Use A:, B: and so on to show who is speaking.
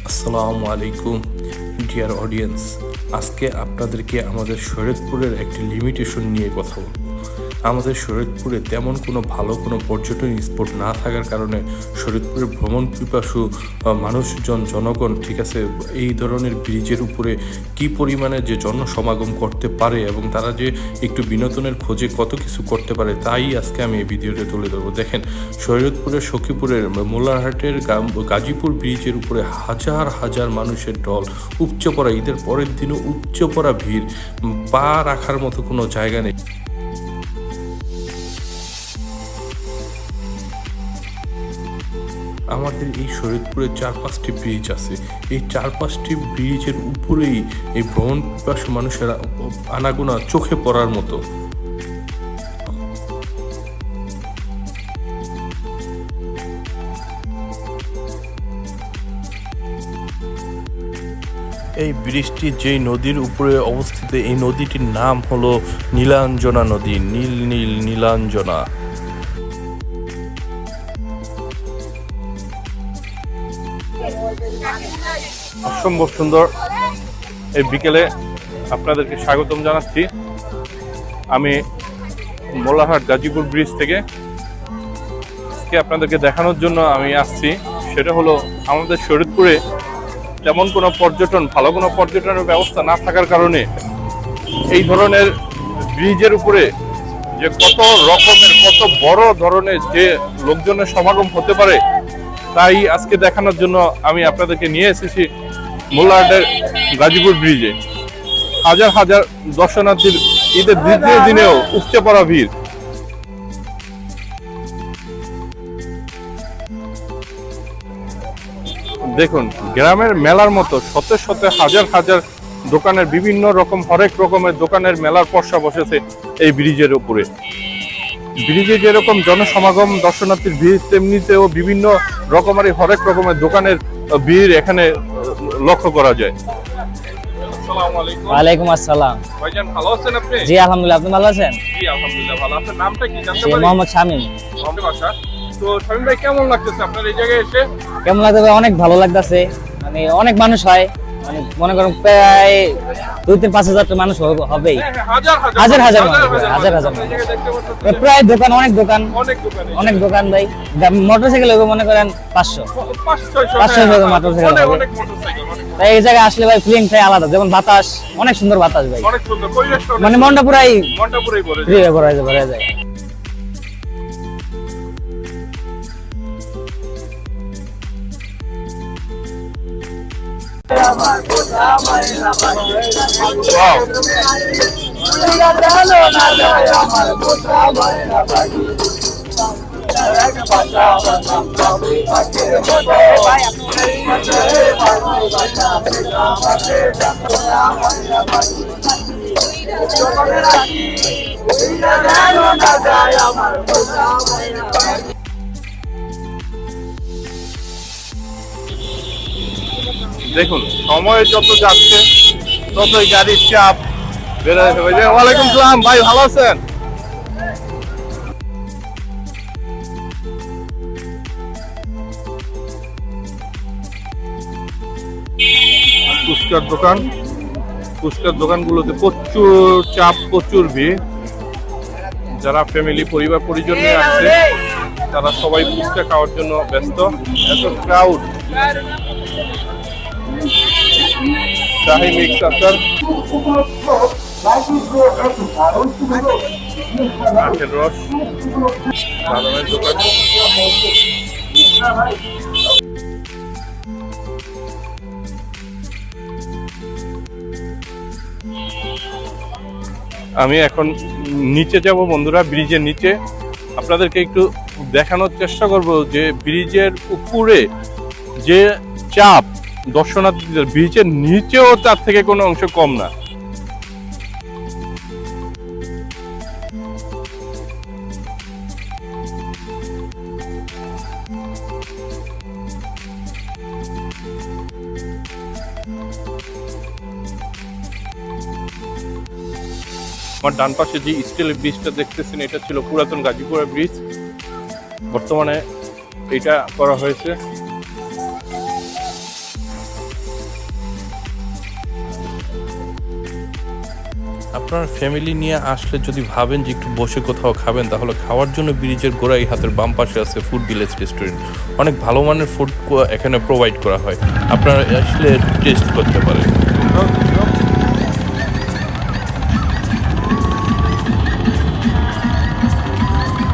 A: আসসালামু আলাইকুম dear audience আজকে আপনাদেরকে আমাদের শরীয়তপুরের একটি লিমিটেশন নিয়ে কথা বলব। আমাদের শরীয়তপুরে তেমন কোনো ভালো কোনো পর্যটন স্পট না থাকার কারণে শরীয়তপুরে ভ্রমণ পিপাসু মানুষজন, জনগণ, ঠিক আছে, এই ধরনের ব্রিজের উপরে কি পরিমাণে যে জনসমাগম করতে পারে এবং তারা যে একটু বিনোদনের খোঁজে কত কিছু করতে পারে তাই আজকে আমি এই ভিডিওতে তুলে ধরবো। দেখেন শরীয়তপুরের সখীপুরের মোল্লারহাটের গাজীপুর ব্রিজের উপরে হাজার হাজার মানুষের দল উপচে পড়া, ঈদের পরের দিনও উপচে পড়া ভিড় পা রাখার মতো কোনো জায়গা নেই। আমাদের এই শরীরপুরে চার পাঁচটি ব্রিজ আছে। এই চার পাঁচটি ব্রিজের উপরেই এই ভ্রমণ পিপাসু মানুষেরা আনাগোনা চোখে পড়ার মতো। এই ব্রিজটি যেই নদীর উপরে অবস্থিত, এই নদীটির নাম হলো নীলাঞ্জনা নদী। নীল নীল, নীলাঞ্জনা। অসম্ভব সুন্দর এই বিকেলে আপনাদেরকে স্বাগতম জানাচ্ছি। আমি মোল্লাহাট গাজীপুর ব্রিজ থেকে। আজকে আপনাদেরকে দেখানোর জন্য আমি আসছি। সেটা হলো আমাদের শরীরপুরে তেমন কোনো পর্যটন, ভালো কোনো পর্যটনের ব্যবস্থা না থাকার কারণে এই ধরনের ব্রিজের উপরে যে কত রকমের, কত বড় ধরনের যে লোকজনের সমাগম হতে পারে তাই আজকে দেখানোর জন্য আমি আপনাদেরকে নিয়ে এসেছি মোল্লাহাটের গাজীপুর ব্রিজে। হাজার হাজার দর্শনার্থীর ঈদের দ্বিতীয় দিনেও উপচে পড়া ভিড়। দেখুন, গ্রামের মেলার মতো শত শত হাজার হাজার দোকানের বিভিন্ন রকম, হরেক রকমের দোকানের মেলার পর্ষা বসেছে এই ব্রিজের উপরে। ব্রিজে যেরকম জনসমাগম দর্শনার্থীর ভিড় তেমনিতেও বিভিন্ন রকমের হরেক রকমের দোকানের ভিড় এখানে লক্ষ্য করা যায়।
B: ওয়ালাইকুম আসসালাম।
A: ভাইজান ভালো আছেন আপনি?
B: জি আলহামদুলিল্লাহ আপনি ভালো আছেন?
A: জি আলহামদুলিল্লাহ ভালো আপনার নামটা কি? জানতে পারি?
B: মোহাম্মদ শামীম।
A: আমাদের বাসা তো শামীম ভাই কেমন লাগতেছে আপনার এই জায়গায় এসে?
B: কেমন লাগছে অনেক ভালো লাগতেছে। মানে অনেক মানুষ হয়। মানে মনে করেন প্রায় দুই তিন পাঁচ হাজার মানুষ হবেই।
A: হ্যাঁ, হ্যাঁ, হাজার
B: হাজার হাজার হাজার প্রায় দোকান অনেক দোকান।
A: অনেক দোকান
B: ভাই। মোটর সাইকেল হবে মনে করেন পাঁচশো। পাঁচশো
A: হ্যাঁ,
B: মোটরসাইকেল হবে।
A: মোটরসাইকেল অনেক
B: তাই এই জায়গায় আসলে ভাই ফিলিংটাই আলাদা। যেমন বাতাস অনেক সুন্দর বাতাস ভাই। মানে মনটা পুরাই
A: পুরোই ভরা
B: যায়।
A: Wow. দেখুন, সময় যত যাচ্ছে, ততই গাড়ির চাপ বেড়ে ভাই ওয়ালাইকুম সালাম, ভাই, ভালো আছেন? ফুচকার দোকান, ফুচকার দোকানগুলোতে প্রচুর চাপ, প্রচুর ভিড়। যারা ফ্যামিলি পরিবার, পরিজন নিয়ে আসছে তারা সবাই ফুচকা খাওয়ার জন্য ব্যস্ত। এত ক্রাউড মিক্স আচার নারকেল রস বাদামের দোকান আমি এখন নিচে যাব বন্ধুরা, ব্রিজের নিচে। আপনাদেরকে একটু দেখানোর চেষ্টা করব যে ব্রিজের উপরে যে চাপ দর্শনার্থীদের ব্রিজের নিচেও তার থেকে কোনো অংশ কম না। আমার ডান পাশে যে স্টিল ব্রিজটা দেখতেছেন, এটা ছিল পুরাতন গাজীপুরা ব্রিজ। বর্তমানে এটা করা হয়েছে।
C: আপনার ফ্যামিলি নিয়ে আসলে যদি ভাবেন যে একটু বসে কোথাও খাবেন, তাহলে খাওয়ার জন্য ব্রিজের গোড়ায় হাতের বাম পাশে আছে ফুড ভিলেজ রেস্টুরেন্ট অনেক ভালো মানের ফুড এখানে প্রোভাইড করা হয়। আপনারা আসলে টেস্ট করতে পারেন।